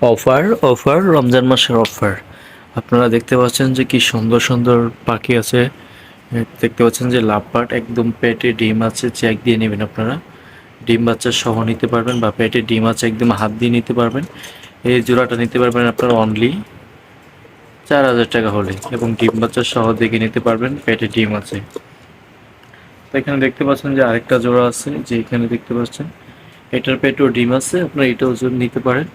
Offer offer, Ramzan মাসের offer. আপনারা দেখতে পাচ্ছেন যে কি সুন্দর সুন্দর পাখি আছে। দেখতে পাচ্ছেন যে লাভবার্ড একদম পেটে ডিম আছে, চেক দিয়ে নেবেন আপনারা। ডিম বাচ্চা সহ নিতে পারবেন বা পেটে ডিম আছে, একদম হাত দিয়ে নিতে পারবেন। এই জোড়াটা নিতে পারবেন আপনারা অনলি চার হাজার টাকা হলে এবং ডিম বাচ্চা সহ দেখে নিতে পারবেন পেটে ডিম আছে। তো এখানে দেখতে পাচ্ছেন যে আরেকটা জোড়া আছে, যে এখানে দেখতে পাচ্ছেন এটার পেটেও ডিম আছে, আপনারা এটাও নিতে পারেন।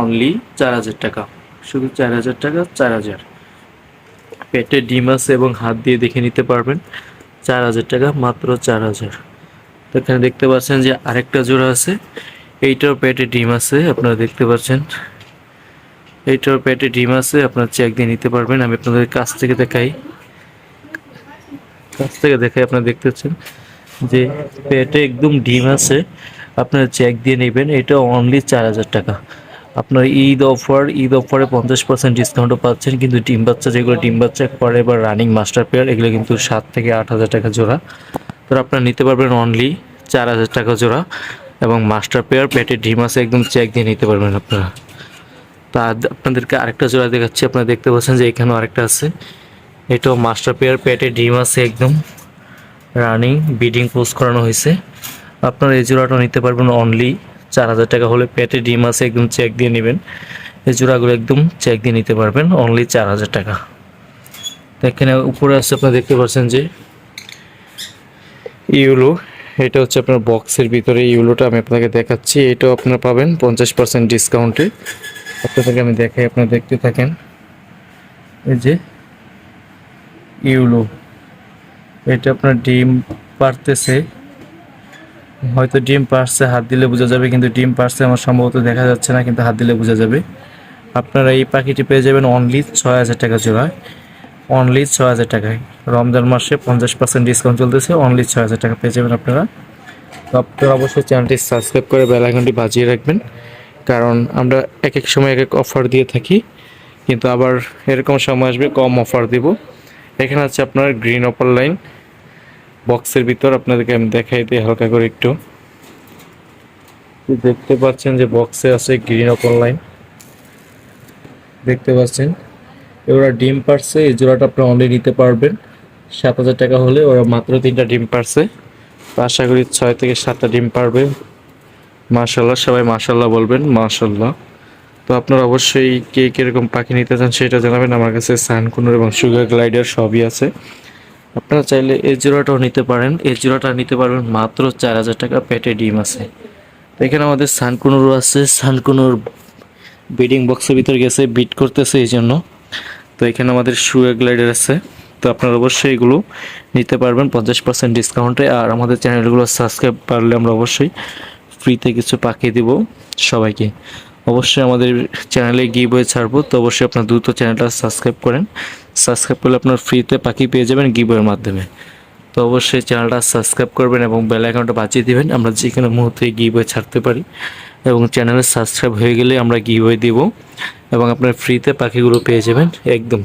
অনলি চার হাজার টাকা। শুধু চার হাজার টাকা, চার হাজার। পেটে ডিম আছে এবং হাত দিয়ে দেখে নিতে পারবেন, চার হাজার টাকা মাত্র চার হাজার। তো এখানে দেখতে পাচ্ছেন যে আরেকটা জোড়া আছে এইটার পেটে ডিম আছে, আপনারা দেখতে পাচ্ছেন। এইটার পেটে ডিম আছে, আপনার চেক দিয়ে নিতে পারবেন, আমি আপনাদের কাছ থেকে দেখাই। কাছ থেকে দেখাই, আপনারা দেখতে পাচ্ছেন যে পেটে একদম ডিম আছে, আপনারা চেক দিয়ে নেবেন, এটা অনলি চার হাজার টাকা। আপনার ঈদ অফার, ঈদ অফারে পঞ্চাশ পার্সেন্ট ডিসকাউন্টও পাচ্ছেন। কিন্তু ডিম বাচ্চা, যেগুলো ডিম বাচ্চা করে বা রানিং মাস্টার পেয়ার এগুলো কিন্তু সাত থেকে আট হাজার টাকা জোড়া। তো আপনারা নিতে পারবেন অনলি চার হাজার টাকা জোড়া এবং মাস্টার পেয়ার পেটে ডিম আছে, একদম চেক দিয়ে নিতে পারবেন আপনারা। তা আপনাদেরকে আরেকটা জোড়া দেখাচ্ছি, আপনারা দেখতে পাচ্ছেন যে এখানেও আরেকটা আছে। এটাও মাস্টার পেয়ার পেটে ডিম আছে একদম। রানিং বিডিং পোস্ট করানো হয়েছে। আপনারা এই জোড়াটা নিতে পারবেন অনলি চার হাজার টাকা হলে পেটে ডিম আছে, একদম চেক দিয়ে নেবেন। এই জোড়াগুলো একদম চেক দিয়ে নিতে পারবেন অনলি চার হাজার টাকা। এখানে উপরে আছে, আপনারা দেখতে পাচ্ছেন যে ইউলো, এটা হচ্ছে আপনার বক্সের ভিতরে ইউলোটা আমি আপনাকে দেখাচ্ছি, এটাও আপনারা পাবেন পঞ্চাশ পার্সেন্ট ডিসকাউন্টে আপনাদেরকে আমি দেখাই, আপনারা দেখতে থাকেন। এই যে ইউলো, এটা আপনার ডিম পারতেছে। হয়তো ডিম পারছে, হাত দিলে বোঝা যাবে, কিন্তু ডিম পারছে আমার সম্ভবত দেখা যাচ্ছে না, কিন্তু হাত দিলে বোঝা যাবে। আপনারা এই পাখিটি পেয়ে যাবেন অনলি ছয় হাজার টাকা জোড়ায়। অনলি ছয় হাজার টাকায়। রমজান মাসে পঞ্চাশ পার্সেন্ট ডিসকাউন্ট চলতেছে অনলি ছয় হাজার টাকা পেয়ে যাবেন আপনারা। তো আপনারা অবশ্যই চ্যানেলটি সাবস্ক্রাইব করে বেল আইকনটি বাজিয়ে রাখবেন, কারণ আমরা এক এক সময় এক এক অফার দিয়ে থাকি, কিন্তু আবার এরকম সময় আসবে কম অফার দিব। এখানে আছে আপনার গ্রিন অপার লাইন বক্সের ভিতর আপনাদেরকে আমি দেখাই দিই হালকা করে একটু। দেখতে পাচ্ছেন যে বক্সে আছে গ্রিন অপার লাইন দেখতে পাচ্ছেন ওরা ডিম পারছে, এই জোড়াটা আপনি অনলি নিতে পারবেন। সাত হাজার টাকা হলে ওরা মাত্র তিনটা ডিম পারছে। আশা করি ছয় থেকে সাতটা ডিম পারবে। মাশাল্লাহ সবাই মাশাল্লাহ বলবেন মাশাল্লাহ তো আপনারা অবশ্যই কে কীরকম পাখি নিতে চান সেটা জানাবেন। আমার কাছে সানকুনুর এবং সুগার গ্লাইডার সবই আছে। আপনারা চাইলে এই জোড়াটাও নিতে পারেন। এই জোড়াটা নিতে পারবেন মাত্র চার হাজার টাকা পেটে ডিম আছে। তো এখানে আমাদের সানকুনুরও আছে। সানকুনুর বিডিং বক্সের ভিতর গেছে, বিট করতেছে এই জন্য। তো এখানে আমাদের সুগার গ্লাইডার আছে। তো আপনারা অবশ্যই এগুলো নিতে পারবেন, পঞ্চাশ পার্সেন্ট ডিসকাউন্টে। আর আমাদের চ্যানেলগুলো সাবস্ক্রাইব পারলে আমরা অবশ্যই ফ্রিতে কিছু পাঠিয়ে দিব সবাইকে। অবশ্যই আমাদের চ্যানেলে গিয়ে বই ছাড়বো। তো অবশ্যই আপনার দ্রুত চ্যানেলটা সাবস্ক্রাইব করেন। সাবস্ক্রাইব করলে আপনার ফ্রিতে পাখি পেয়ে যাবেন গিবয়ের মাধ্যমে। তো অবশ্যই চ্যানেলটা সাবস্ক্রাইব করবেন এবং বেল আইকনটা বাজিয়ে দিবেন। আমরা যে কোনো মুহূর্তে গিবই ছাড়তে পারি এবং চ্যানেলে সাবস্ক্রাইব হয়ে গেলে আমরা গিবই দিব এবং আপনার ফ্রিতে পাখিগুলো পেয়ে যাবেন একদম।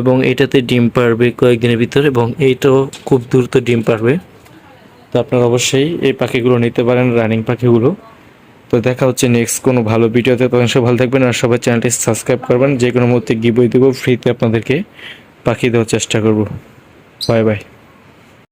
এবং এটাতে ডিম পারবে কয়েকদিনের ভিতরে এবং এইটাও খুব দ্রুত ডিম পারবে। তো আপনারা অবশ্যই এই পাখিগুলো নিতে পারেন রানিং পাখিগুলো। তো দেখা হচ্ছে নেক্সট কোনো ভালো ভিডিওতে। তখন সব ভালো থাকবেন আর সবাই চ্যানেলটি সাবস্ক্রাইব করবেন। যে কোনো মুহূর্তে গিবই দেবো ফ্রিতে আপনাদেরকে পাখি দেওয়ার চেষ্টা করব। Bye bye